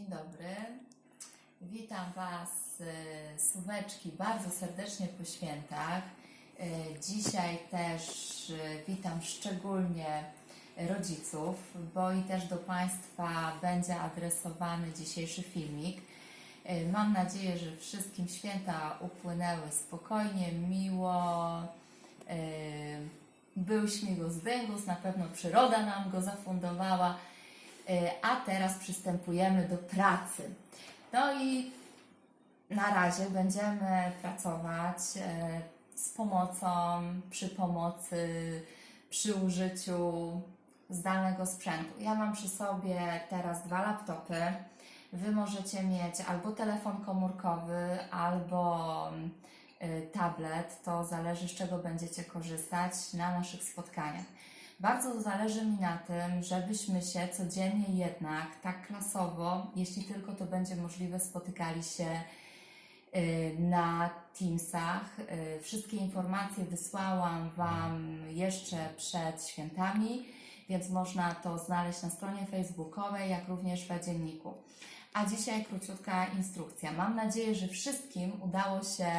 Dzień dobry. Witam Was, y, Słóweczki, bardzo serdecznie po świętach. Y, Dzisiaj też y, witam szczególnie rodziców, bo i też do Państwa będzie adresowany dzisiejszy filmik. Mam nadzieję, że wszystkim święta upłynęły spokojnie, miło. Był śmigus węgus, na pewno przyroda nam go zafundowała. Y, A teraz przystępujemy do pracy. No i na razie będziemy pracować e, z pomocą, przy pomocy, przy użyciu zdalnego sprzętu. Ja mam przy sobie teraz dwa laptopy. Wy możecie mieć albo telefon komórkowy, albo y, tablet. To zależy, z czego będziecie korzystać na naszych spotkaniach. Bardzo zależy mi na tym, żebyśmy się codziennie jednak tak klasowo, jeśli tylko to będzie możliwe, spotykali się y, na Teamsach. Y, Wszystkie informacje wysłałam Wam jeszcze przed świętami, więc można to znaleźć na stronie facebookowej, jak również w dzienniku. A dzisiaj króciutka instrukcja. Mam nadzieję, że wszystkim udało się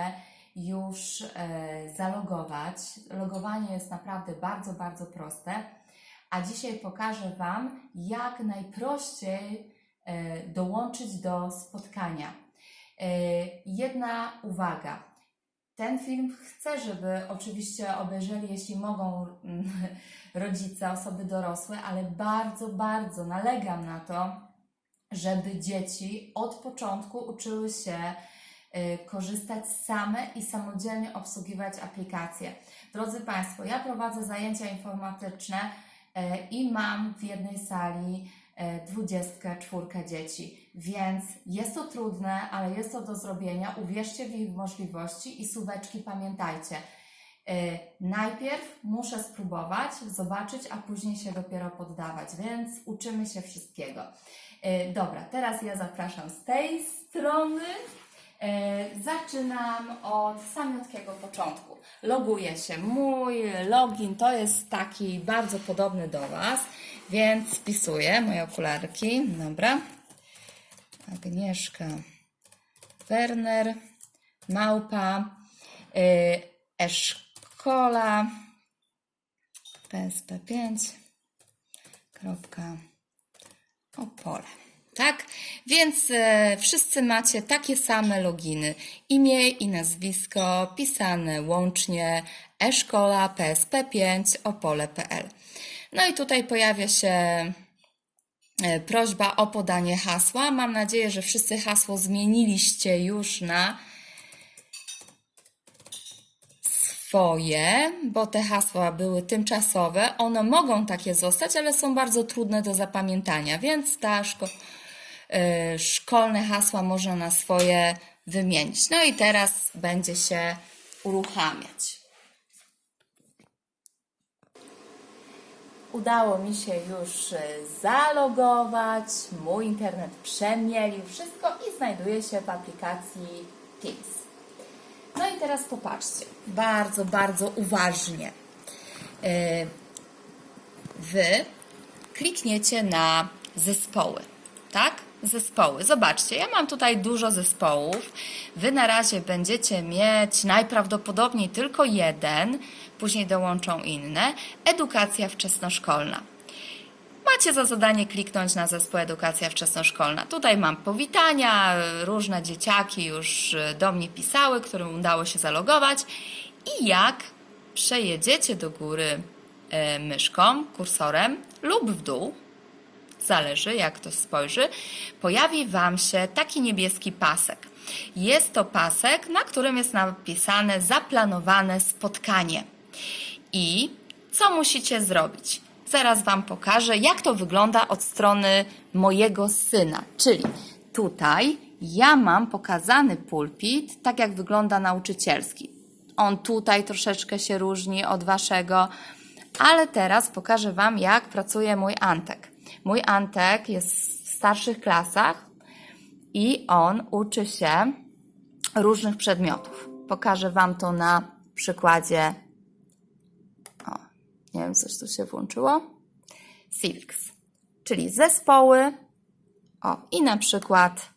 już e, zalogować. Logowanie jest naprawdę bardzo, bardzo proste. A dzisiaj pokażę Wam, jak najprościej e, dołączyć do spotkania. E, Jedna uwaga. Ten film chcę, żeby oczywiście obejrzeli, jeśli mogą, mm, rodzice, osoby dorosłe, ale bardzo, bardzo nalegam na to, żeby dzieci od początku uczyły się korzystać same i samodzielnie obsługiwać aplikacje. Drodzy Państwo, ja prowadzę zajęcia informatyczne y, i mam w jednej sali y, 24 dzieci, więc jest to trudne, ale jest to do zrobienia. Uwierzcie w ich możliwości i słóweczki pamiętajcie. Y, Najpierw muszę spróbować, zobaczyć, a później się dopiero poddawać, więc uczymy się wszystkiego. Y, Dobra, teraz ja zapraszam z tej strony. Y, Zaczynam od samiutkiego początku. Loguję się. Mój login to jest taki bardzo podobny do Was, więc wpisuję moje okularki. Dobra. Agnieszka Werner, małpa, y, eszkola, psp5, kropka, Opole. Tak? Więc e, wszyscy macie takie same loginy. Imię i nazwisko pisane łącznie eszkola psp5 opole.pl. No i tutaj pojawia się e, prośba o podanie hasła. Mam nadzieję, że wszyscy hasło zmieniliście już na swoje, bo te hasła były tymczasowe. One mogą takie zostać, ale są bardzo trudne do zapamiętania, więc ta szko- y, szkolne hasła można na swoje wymienić. No i teraz będzie się uruchamiać. Udało mi się już y, zalogować, mój internet przemielił wszystko i znajduję się w aplikacji Teams. No i teraz popatrzcie, bardzo, bardzo uważnie. Yy, Wy klikniecie na zespoły, tak? Zespoły. Zobaczcie, ja mam tutaj dużo zespołów. Wy na razie będziecie mieć najprawdopodobniej tylko jeden, później dołączą inne. Edukacja wczesnoszkolna. Macie za zadanie kliknąć na zespół Edukacja Wczesnoszkolna. Tutaj mam powitania, różne dzieciaki już y, do mnie pisały, którym udało się zalogować. I jak przejedziecie do góry y, myszką, kursorem lub w dół, zależy jak ktoś spojrzy, pojawi Wam się taki niebieski pasek. Jest to pasek, na którym jest napisane zaplanowane spotkanie. I co musicie zrobić? Zaraz Wam pokażę, jak to wygląda od strony mojego syna. Czyli tutaj ja mam pokazany pulpit, tak jak wygląda nauczycielski. On tutaj troszeczkę się różni od Waszego, ale teraz pokażę Wam, jak pracuje mój Antek. Mój Antek jest w starszych klasach i on uczy się różnych przedmiotów. Pokażę Wam to na przykładzie nie wiem, coś tu się włączyło. Civics, czyli zespoły, O, i na przykład,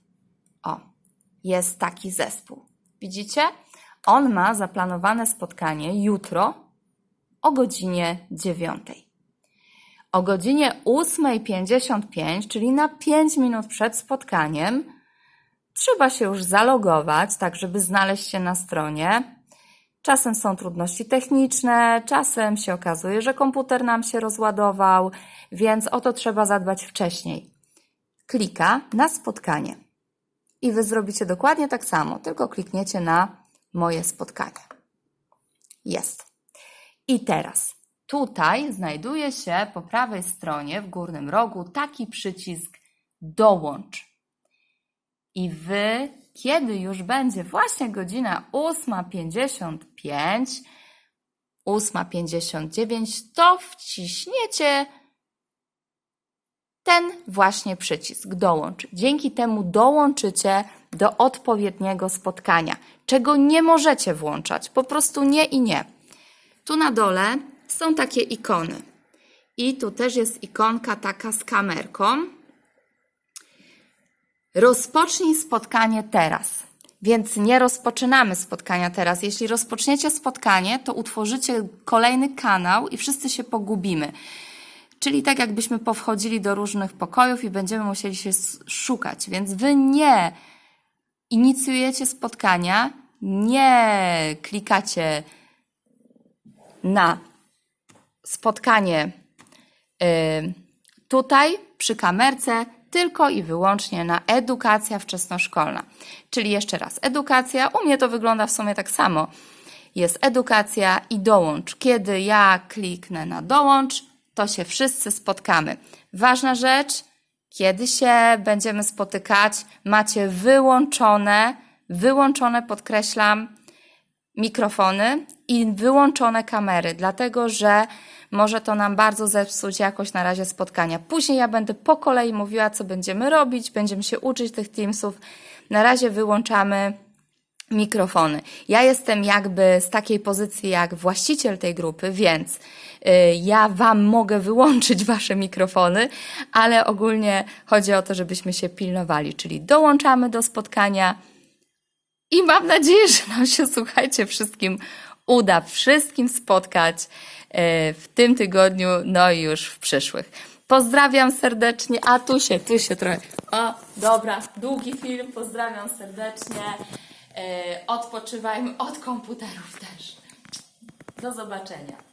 o, jest taki zespół. Widzicie? On ma zaplanowane spotkanie jutro o godzinie 9. O godzinie 8.55, czyli na 5 minut przed spotkaniem, trzeba się już zalogować, tak żeby znaleźć się na stronie. Czasem są trudności techniczne, czasem się okazuje, że komputer nam się rozładował, więc o to trzeba zadbać wcześniej. Klika na spotkanie i wy zrobicie dokładnie tak samo, tylko klikniecie na moje spotkanie. Jest. I teraz tutaj znajduje się po prawej stronie w górnym rogu taki przycisk dołącz. I wy, kiedy już będzie właśnie godzina 8.55, 8.59, to wciśniecie ten właśnie przycisk dołącz. Dzięki temu dołączycie do odpowiedniego spotkania, czego nie możecie włączać, po prostu nie i nie. Tu na dole są takie ikony. I tu też jest ikonka taka z kamerką. Rozpocznij spotkanie teraz. Więc nie rozpoczynamy spotkania teraz. Jeśli rozpoczniecie spotkanie, to utworzycie kolejny kanał i wszyscy się pogubimy. Czyli tak jakbyśmy powchodzili do różnych pokojów i będziemy musieli się szukać. Więc wy nie inicjujecie spotkania, nie klikacie na spotkanie y, tutaj przy kamerce tylko i wyłącznie na edukacja wczesnoszkolna. Czyli jeszcze raz, edukacja, u mnie to wygląda w sumie tak samo. Jest edukacja i dołącz. Kiedy ja kliknę na dołącz, to się wszyscy spotkamy. Ważna rzecz, kiedy się będziemy spotykać, macie wyłączone, wyłączone, podkreślam, mikrofony i wyłączone kamery, dlatego że może to nam bardzo zepsuć jakoś na razie spotkania. Później ja będę po kolei mówiła, co będziemy robić, będziemy się uczyć tych Teamsów. Na razie wyłączamy mikrofony. Ja jestem jakby z takiej pozycji jak właściciel tej grupy, więc y, ja Wam mogę wyłączyć Wasze mikrofony, ale ogólnie chodzi o to, żebyśmy się pilnowali, czyli dołączamy do spotkania. I mam nadzieję, że nam się, słuchajcie, wszystkim uda wszystkim spotkać e, w tym tygodniu, no i już w przyszłych. Pozdrawiam serdecznie, a tu się, tu się trochę. O, dobra, długi film, pozdrawiam serdecznie. E, Odpoczywajmy od komputerów też. Do zobaczenia.